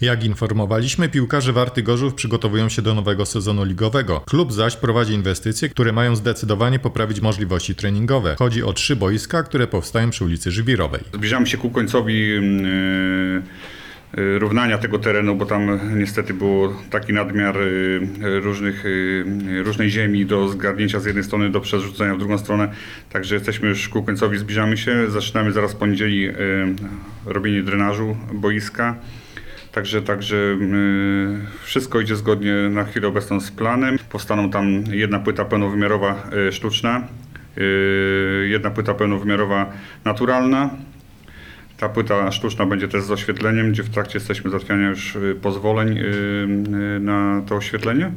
Jak informowaliśmy, piłkarze Warty Gorzów przygotowują się do nowego sezonu ligowego. Klub zaś prowadzi inwestycje, które mają zdecydowanie poprawić możliwości treningowe. Chodzi o trzy boiska, które powstają przy ulicy Żwirowej. Zbliżamy się ku końcowi mm, y, y, równania tego terenu, bo tam niestety był taki nadmiar y, różnych, różnej ziemi do zgarnięcia z jednej strony, do przerzucenia w drugą stronę. Także jesteśmy już ku końcowi, zbliżamy się. Zaczynamy zaraz w poniedzieli robienie drenażu boiska. Także, także y, wszystko idzie zgodnie na chwilę obecną z planem. Powstaną tam jedna płyta pełnowymiarowa y, sztuczna, y, jedna płyta pełnowymiarowa naturalna. Ta płyta sztuczna będzie też z oświetleniem, gdzie w trakcie jesteśmy załatwiania już y, pozwoleń na to oświetlenie.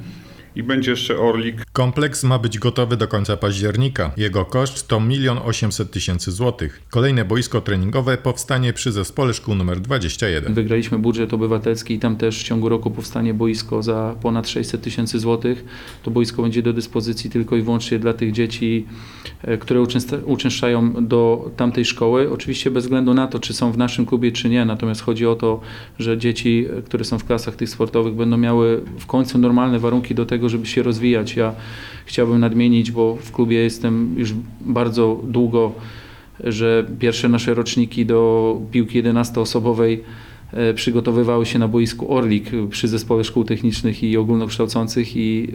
I będzie jeszcze orlik Kompleks ma być gotowy do końca października. Jego koszt to 1 800 tysięcy złotych. Kolejne boisko treningowe powstanie przy zespole szkół nr 21. Wygraliśmy budżet obywatelski i tam też w ciągu roku powstanie boisko za ponad 600 tysięcy złotych. To boisko będzie do dyspozycji tylko i wyłącznie dla tych dzieci, e, które uczęszczają do tamtej szkoły. Oczywiście bez względu na to, czy są w naszym klubie, czy nie. Natomiast chodzi o to, że dzieci, e, które są w klasach tych sportowych będą miały w końcu normalne warunki do tego, żeby się rozwijać. Ja chciałbym nadmienić, bo w klubie jestem już bardzo długo, że pierwsze nasze roczniki do piłki 11-osobowej e, przygotowywały się na boisku Orlik e, przy zespole szkół technicznych i ogólnokształcących i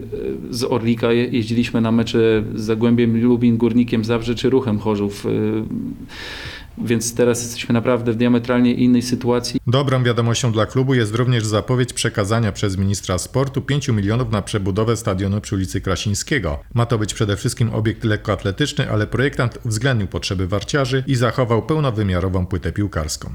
e, z Orlika je- jeździliśmy na mecze z Zagłębiem Lubin, Górnikiem Zabrze czy Ruchem Chorzów. Więc teraz jesteśmy naprawdę w diametralnie innej sytuacji. Dobrą wiadomością dla klubu jest również zapowiedź przekazania przez ministra sportu 5 milionów na przebudowę stadionu przy ulicy Krasińskiego. Ma to być przede wszystkim obiekt lekkoatletyczny, ale projektant uwzględnił potrzeby warciarzy i zachował pełnowymiarową płytę piłkarską.